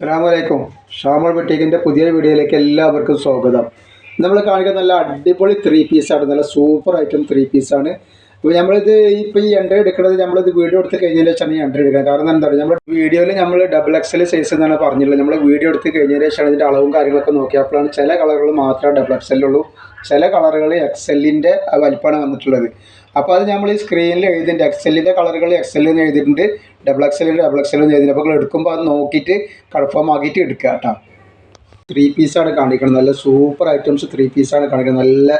അസ്സാമലൈക്കും ഷാമൾ ബട്ടീക്കിന്റെ പുതിയ വീഡിയോയിലേക്ക് എല്ലാവർക്കും സ്വാഗതം. നമ്മൾ കാണിക്കുന്ന നല്ല അടിപൊളി ത്രീ പീസാണ് നല്ല സൂപ്പർ ഐറ്റം ത്രീ പീസാണ് അപ്പോൾ നമ്മളിത് ഇപ്പോൾ ഈ എൻട്രി എടുക്കുന്നത് നമ്മളിത് വീഡിയോ എടുത്ത് കഴിഞ്ഞതിന് ശേഷമാണ് ഈ എൻട്രി എടുക്കുന്നത്. കാരണം എന്താ പറയുക നമ്മുടെ വീഡിയോയിൽ നമ്മൾ ഡബിൾ എക്സൽ സൈസ് എന്നാണ് പറഞ്ഞിട്ടുള്ളത്. നമ്മൾ വീഡിയോ എടുത്ത് കഴിഞ്ഞതിന് ശേഷമാണ് ഇതിന്റെ അളവും കാര്യങ്ങളൊക്കെ നോക്കിയപ്പോഴാണ് ചില കളറുകൾ മാത്രമേ ഡബിൾ എക്സലുള്ളൂ ചില കളറുകൾ എക്സലിന്റെ വലിപ്പമാണ് വന്നിട്ടുള്ളത്. അപ്പോൾ അത് നമ്മൾ ഈ സ്ക്രീനിൽ എഴുതിയിട്ടുണ്ട്. എക്സലിന്റെ കളറുകൾ എക്സലിൽ നിന്ന് എഴുതിയിട്ടുണ്ട് ഡബിൾ എക്സൽ ഡബിൾ എക്സൽ എന്ന് എഴുതിയിട്ടുണ്ട്. അപ്പോൾ എടുക്കുമ്പോൾ അത് നോക്കിയിട്ട് കൺഫേം ആക്കിയിട്ട് എടുക്കുക കേട്ടോ. ത്രീ പീസാണ് കാണിക്കുന്നത്. നല്ല സൂപ്പർ ഐറ്റംസ് ത്രീ പീസാണ് കാണിക്കുന്നത്. നല്ല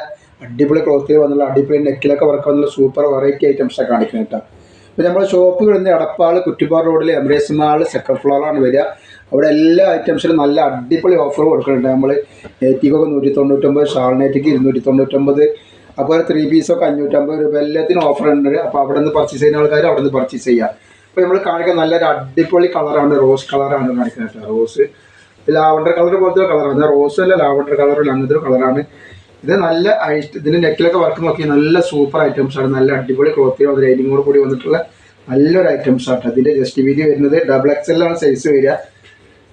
അടിപൊളി ക്ലോത്തിൽ വന്നുള്ള അടിപൊളി നെക്കിലൊക്കെ വർക്ക് വന്നുള്ള സൂപ്പർ വെറൈറ്റി ഐറ്റംസാണ് കാണിക്കുന്നത് കേട്ടോ. അപ്പോൾ നമ്മുടെ ഷോപ്പുകൾ കിടന്ന് എടപ്പാൾ കുറ്റിപ്പാറ റോഡിൽ എംബ്രേസ് മാൾ സെക്കൻഡ് ഫ്ലോറാണ് വരിക. അവിടെ എല്ലാ ഐറ്റംസിലും നല്ല അടിപൊളി ഓഫർ കൊടുക്കുന്നുണ്ട്. നമ്മൾ നെറ്റിക്കൊക്കെ നൂറ്റി തൊണ്ണൂറ്റൊമ്പത് ഷാൾ ഷാൾനേറ്റിക്ക് ഇരുന്നൂറ്റി തൊണ്ണൂറ്റൊമ്പത് അപ്പോൾ ത്രീ പീസൊക്കെ അഞ്ഞൂറ്റമ്പത് രൂപ. എല്ലാത്തിനും ഓഫർ ഉണ്ട്. അപ്പോൾ അവിടെ നിന്ന് പർച്ചേസ് ചെയ്യുന്ന ആൾക്കാർ അവിടെ നിന്ന് പർച്ചേസ് ചെയ്യാം. അപ്പോൾ നമ്മൾ കാണിക്കുന്ന നല്ലൊരു അടിപൊളി കളറാണ് റോസ് കളറാണ് കാണിക്കുന്നത് കേട്ടോ. റോസ് ലാവണ്ടർ കളർ പോലത്തെ കളറാണ് റോസ് അല്ല ലാവണ്ടർ കളർ അങ്ങനത്തെ ഒരു കളറാണ് ഇത് നല്ല ഇതിന് നെക്കിലൊക്കെ വർക്ക് നോക്കി നല്ല സൂപ്പർ ഐറ്റംസ് ആണ്. നല്ല അടിപൊളി ക്ലോത്തിൽ അത് ലൈനിങ്ങോട് കൂടി വന്നിട്ടുള്ള നല്ലൊരു ഐറ്റംസ് ആണ് അതിന്റെ ജസ്റ്റ് വീതി വരുന്നത് ഡബിൾ എക്സ് എല്ലാണ് സൈസ് വരിക.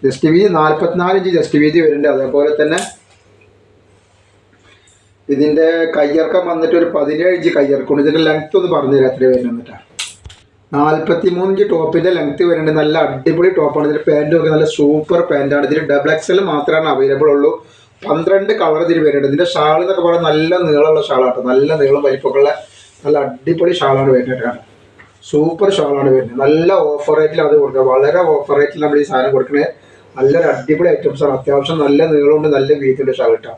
ജസ്റ്റ് വീതി നാൽപ്പത്തിനാല് ഇഞ്ച് ജസ്റ്റ് വീതി വരുന്നുണ്ട്. അതേപോലെ തന്നെ ഇതിന്റെ കയ്യിറക്കം വന്നിട്ട് ഒരു പതിനേഴ് ഇഞ്ച് കയ്യിറക്കണം ഇതിന്റെ ലെങ്ത് ഒന്ന് പറഞ്ഞു തരാം എത്ര വരുന്നിട്ടാ നാൽപ്പത്തി മൂന്ന് ഇഞ്ച് ടോപ്പിന്റെ ലെങ്ത് വരുന്നുണ്ട്. നല്ല അടിപൊളി ടോപ്പാണ് ഇതിന്റെ പാന്റ് ഒക്കെ നല്ല സൂപ്പർ പാന്റാണ് ഇതിൽ ഡബിൾ എക്സൽ മാത്രമാണ് അവൈലബിൾ ഉള്ളൂ. പന്ത്രണ്ട് കളർ ഇതിൽ വരുന്നുണ്ട്. ഇതിന്റെ ഷാൾ എന്നൊക്കെ പറഞ്ഞാൽ നല്ല നീളമുള്ള ഷാളാട്ടോ നല്ല നീളം വലിപ്പമൊക്കെ ഉള്ള നല്ല അടിപൊളി ഷാളാണ് വരുന്നത് കേട്ടോ. സൂപ്പർ ഷാളാണ് വരുന്നത്. നല്ല ഓഫർ റേറ്റിൽ അത് കൊടുക്കുക. വളരെ ഓഫർ റേറ്റിൽ നമ്മൾ ഈ സാധനം കൊടുക്കുന്നത്. നല്ലൊരു അടിപൊളി ഐറ്റംസ് ആണ്. അത്യാവശ്യം നല്ല നീളമുണ്ട് നല്ല വീതിയുള്ള ഷാൾ കേട്ടോ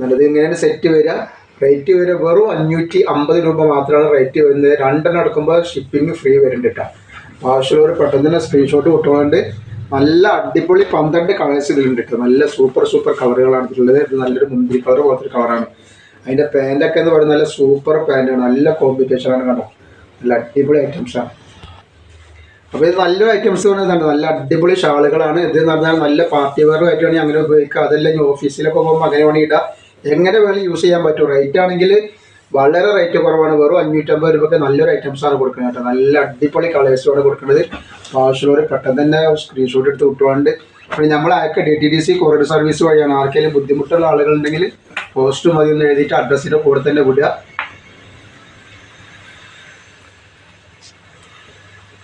നല്ലത് ഇങ്ങനെയാണ് സെറ്റ് വരിക. റേറ്റ് വരിക വെറും അഞ്ഞൂറ്റി അമ്പത് രൂപ മാത്രമാണ് റേറ്റ് വരുന്നത്. രണ്ടെണ്ണം എടുക്കുമ്പോൾ ഷിപ്പിംഗ് ഫ്രീ വരുന്നുണ്ട് കേട്ടോ ആവശ്യമുള്ളവർ പെട്ടെന്ന് തന്നെ സ്ക്രീൻഷോട്ട് കിട്ടുന്നുണ്ട് നല്ല അടിപൊളി പന്ത്രണ്ട് കളേഴ്സ് ഇതിലുണ്ട് കേട്ടോ നല്ല സൂപ്പർ സൂപ്പർ കളറുകളാണ് ഇതിലുള്ളത് ഇത് നല്ലൊരു മുന്തിരി കളർ പോലത്തെ കളറാണ് അതിന്റെ പാന്റൊക്കെ എന്ന് പറയുന്നത് നല്ല സൂപ്പർ പാന്റാണ് നല്ല കോമ്പിറ്റേഷനാണ് കേട്ടോ നല്ല അടിപൊളി ഐറ്റംസാണ് അപ്പോൾ ഇത് നല്ല ഐറ്റംസ് പറയുന്നതാണ് നല്ല അടിപൊളി ഷാളുകളാണ്. ഇത് എന്ന് പറഞ്ഞാൽ നല്ല പാർട്ടി വെയർ ആയിട്ടാണ് അങ്ങനെ ഉപയോഗിക്കുക അതല്ല ഓഫീസിലൊക്കെ പോകുമ്പോൾ അങ്ങനെ വേണമെങ്കിൽ ഇടാം. എങ്ങനെ വേണമെങ്കിൽ യൂസ് ചെയ്യാൻ പറ്റും. റേറ്റ് ആണെങ്കിൽ വളരെ റേറ്റ് കുറവാണ്. വെറും അഞ്ഞൂറ്റമ്പത് രൂപയ്ക്ക് നല്ലൊരു ഐറ്റംസ് ആണ് കൊടുക്കുന്നത് കേട്ടോ. നല്ല അടിപൊളി കളേഴ്സോടെ കൊടുക്കുന്നത്. ആവശ്യമുള്ളവർ പെട്ടെന്ന് തന്നെ സ്ക്രീൻഷോട്ട് എടുത്ത് വിട്ടുകൊണ്ട് പിന്നെ നമ്മൾ അയക്കുക D T D C courier service വഴിയാണ്. ആർക്കെങ്കിലും ബുദ്ധിമുട്ടുള്ള ആളുകളുണ്ടെങ്കിൽ പോസ്റ്റ് മതി എന്ന് എഴുതിയിട്ട് അഡ്രസ്സിന്റെ കൂടെ തന്നെ വിടുക.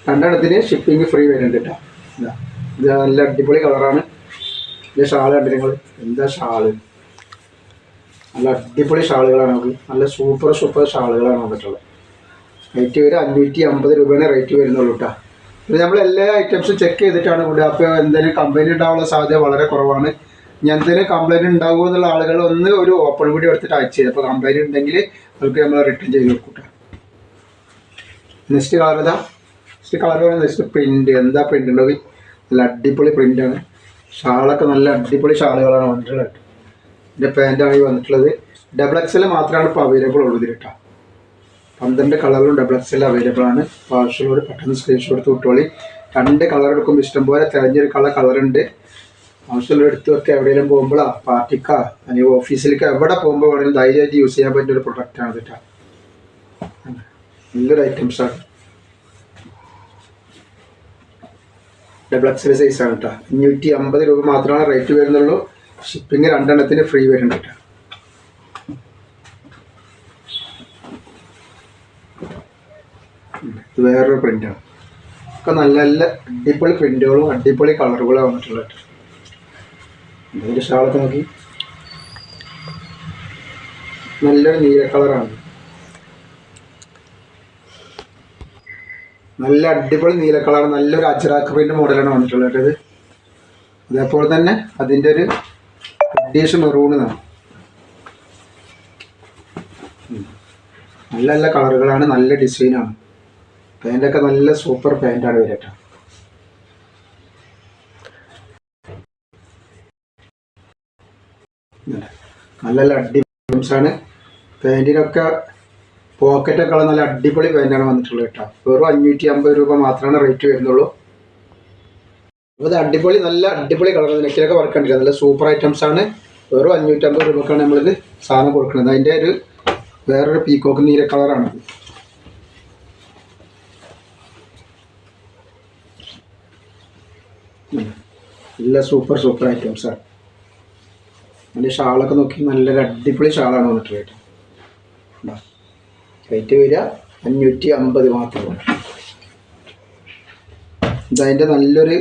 രണ്ടെണ്ണത്തിന് ഷിപ്പിംഗ് ഫ്രീ വരുന്നുണ്ട് കേട്ടോ. ഇതാ. നല്ല അടിപൊളി കളറാണ് ഇത് ഷാൾ കണ്ടു നിങ്ങൾ എന്താ ഷാൾ? നല്ല അടിപൊളി ഷാളുകളാണ് നമുക്ക് നല്ല സൂപ്പർ സൂപ്പർ ഷാളുകളാണ് വന്നിട്ടുള്ളത്. റേറ്റ് വരെ അഞ്ഞൂറ്റി അമ്പത് രൂപയാണ് റേറ്റ് വരുന്നുള്ളൂ കേട്ടോ ഇത് നമ്മൾ എല്ലാ ഐറ്റംസും ചെക്ക് ചെയ്തിട്ടാണ് വിടുക അപ്പോൾ എന്തെങ്കിലും കംപ്ലൈന്റ് ഉണ്ടാവാനുള്ള സാധ്യത വളരെ കുറവാണ്. ഞാൻ എന്തെങ്കിലും കംപ്ലൈന്റ് ഉണ്ടാകുമോ എന്നുള്ള ആളുകൾ ഒന്ന് ഒരു ഓപ്പൺ വീഡിയോ എടുത്തിട്ട് അയച്ചു തരും. അപ്പോൾ കംപ്ലൈന്റ് ഉണ്ടെങ്കിൽ അവർക്ക് നമ്മൾ റിട്ടേൺ ചെയ്ത് കൊടുക്കും നെക്സ്റ്റ് കളർ ഇതാ നെക്സ്റ്റ് കളർ പറയുന്നത് നെക്സ്റ്റ് പ്രിന്റ് എന്താ പ്രിന്റ് ഉണ്ടോ നല്ല അടിപൊളി പ്രിന്റാണ് ഷാളൊക്കെ നല്ല അടിപൊളി ഷാളുകളാണ് വന്നിട്ടുള്ളത്. ഇതിന്റെ പാന്റാണ് ഈ വന്നിട്ടുള്ളത്. ഡബിൾ എക്സൽ മാത്രമാണ് ഇപ്പോൾ അവൈലബിൾ ഉള്ളത് കേട്ടോ. പന്ത്രണ്ട് കളറിലും ഡബിൾ എക്സൽ അവൈലബിൾ ആണ്. അപ്പോൾ ആവശ്യമുള്ളവർ പെട്ടെന്ന് സ്ക്രീൻഷോട്ട് എടുത്ത് വിട്ടോളി. രണ്ട് കളർ എടുക്കുമ്പോൾ ഇഷ്ടംപോലെ തിരഞ്ഞെടുക്കാനുള്ള കളറുണ്ട് ആവശ്യമുള്ള എടുത്ത് വെക്കുക എവിടെയെങ്കിലും പോകുമ്പോഴാ? പാർട്ടിക്കാ അല്ലെങ്കിൽ ഓഫീസിലേക്ക് എവിടെ പോകുമ്പോൾ വേണമെങ്കിലും ധൈര്യമായിട്ട് യൂസ് ചെയ്യാൻ പറ്റുന്ന ഒരു പ്രൊഡക്റ്റാണ് കേട്ടോ. നല്ലൊരു ഐറ്റംസാണ് ഡബിൾ എക്സൽ സൈസാണ് കേട്ടോ. അഞ്ഞൂറ്റി അമ്പത് രൂപ മാത്രമാണ് റേറ്റ് വരുന്നുള്ളൂ. ഷിപ്പിംഗ് രണ്ടെണ്ണത്തിന് ഫ്രീ വരുന്നുണ്ട്. ഇത് വേറൊരു പ്രിന്റാണ് ഒക്കെ നല്ല നല്ല അടിപൊളി പ്രിന്റുകളും അടിപൊളി കളറുകളും വന്നിട്ടുള്ളത് എന്തെങ്കിലും ഷാളൊക്കെ നോക്കി. നല്ലൊരു നീല കളറാണ് നല്ല അടിപൊളി നീല കളർ നല്ലൊരു അജറാക്ക് പ്രിന്റ് മോഡലാണ് വന്നിട്ടുള്ളത്. അതേപോലെ തന്നെ അതിന്റെ ഒരു എന്നാണ് ഉം. നല്ല നല്ല കളറുകളാണ് നല്ല ഡിസൈനാണ് പാന്റൊക്കെ നല്ല സൂപ്പർ പാന്റാണ് വരട്ട. നല്ല നല്ല അടിപൊളിസാണ് പാന്റിനൊക്കെ പോക്കറ്റൊക്കെ ഉള്ള നല്ല അടിപൊളി പാന്റാണ് വന്നിട്ടുള്ളത് കേട്ടോ. വെറും അഞ്ഞൂറ്റി അമ്പത് രൂപ മാത്രമാണ് റേറ്റ് വരുന്നുള്ളൂ. ഇത് അടിപൊളി നല്ല അടിപൊളി കളർ നെക്കിലൊക്കെ വർക്ക് കണ്ടില്ല നല്ല സൂപ്പർ ഐറ്റംസ് ആണ്. വെറും അഞ്ഞൂറ്റമ്പത് രൂപക്കാണ് നമ്മളിത് സാധനം കൊടുക്കുന്നത്. അതിന്റെ ഒരു വേറൊരു പീക്കോക്ക് നീല കളറാണ് നല്ല സൂപ്പർ സൂപ്പർ ഐറ്റംസ് ആണ്. അതിന്റെ ഷാളൊക്കെ നോക്കി നല്ലൊരു അടിപൊളി ഷാളാണ് വന്നിട്ട് കേട്ടോ. റേറ്റ് വരിക അഞ്ഞൂറ്റി അമ്പത് മാത്രമാണ് ഇതതിന്റെ നല്ലൊരു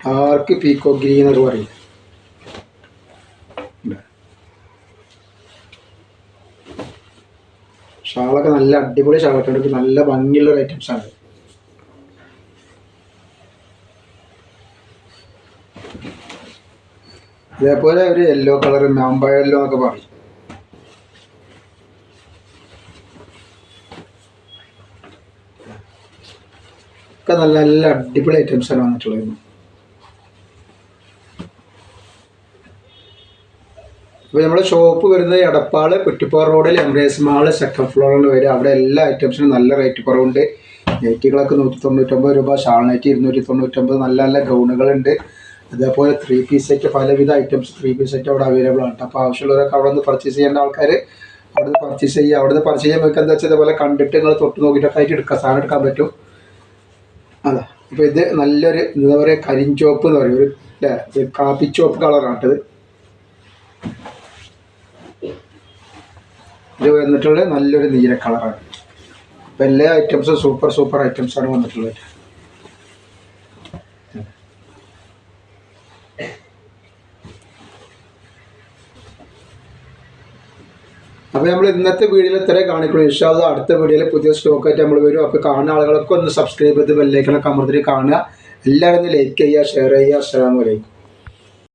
ഡാർക്ക് പീക്കോ ഗ്രീൻ എന്നൊക്കെ പറയും ഷാളൊക്കെ നല്ല അടിപൊളി ഷാളൊക്കെ നല്ല ഭംഗിയുള്ള ഒരു ഐറ്റംസ് ആണ്. ഇതേപോലെ ഒരു യെല്ലോ കളർ മാമ്പഴ യെല്ലോ എന്നൊക്കെ പറയും. ഒക്കെ നല്ല നല്ല അടിപൊളി ഐറ്റംസ് ആണ് വന്നിട്ടുള്ളത്. അപ്പോൾ നമ്മുടെ ഷോപ്പ് വരുന്നത് എടപ്പാൾ കുറ്റിപ്പാറ റോഡിൽ എംബ്രേസ് മാൾ സെക്കൻഡ് ഫ്ലോറിൽ വരും. അവിടെ എല്ലാ ഐറ്റംസിനും നല്ല റേറ്റ് കുറവുണ്ട്. നൈറ്റികളൊക്കെ നൂറ്റി തൊണ്ണൂറ്റൊമ്പത് രൂപ ഷാൾ നൈറ്റ് ഇരുന്നൂറ്റി തൊണ്ണൂറ്റൊമ്പത് നല്ല നല്ല ഗൗണുകളുണ്ട് അതേപോലെ ത്രീ പീസ് സെറ്റ് പലവിധ ഐറ്റംസ് ത്രീ പീസ് സെറ്റ് അവിടെ അവൈലബിൾ ആണ്. അപ്പോൾ ആവശ്യമുള്ളവരൊക്കെ അവിടെ നിന്ന് പർച്ചേസ് ചെയ്യേണ്ട ആൾക്കാർ അവിടെ നിന്ന് പർച്ചേസ് ചെയ്യുക. അവിടെ നിന്ന് പർച്ചേസ് ചെയ്യാൻ നമുക്ക് എന്താ വെച്ചാൽ ഇതേപോലെ കണ്ടിട്ട് നിങ്ങൾ തൊട്ട് നോക്കിയിട്ടൊക്കെ ആയിട്ട് എടുക്കാം. സാധനം എടുക്കാൻ പറ്റും. അതാ. അപ്പോൾ ഇത് നല്ലൊരു എന്താ പറയുക കരിഞ്ചോപ്പ് എന്ന് പറയും. ഒരു അല്ലേ കാപ്പി കാപ്പിച്ചോപ്പ് കളറാണ് ഇത് ഇത് വന്നിട്ടുള്ള നല്ലൊരു നീല കളറാണ്. അപ്പം എല്ലാ ഐറ്റംസും സൂപ്പർ സൂപ്പർ ഐറ്റംസാണ് വന്നിട്ടുള്ളത്. അപ്പോൾ നമ്മൾ ഇന്നത്തെ വീഡിയോയിൽ ഇത്രയും കാണിക്കുള്ളൂ. ഇൻഷാല്ല അടുത്ത വീഡിയോയിൽ പുതിയ സ്റ്റോക്ക് ആയിട്ട് നമ്മൾ വരും. അപ്പോൾ കാണുന്ന ആളുകളൊക്കെ ഒന്ന് സബ്സ്ക്രൈബ് ചെയ്ത് ബെല്ലേക്കണ അമർത്തി കാണുക. എല്ലാവരും ഒന്ന് ലൈക്ക് ചെയ്യുക ഷെയർ ചെയ്യുക. അസ്സാം അലൈക്കും.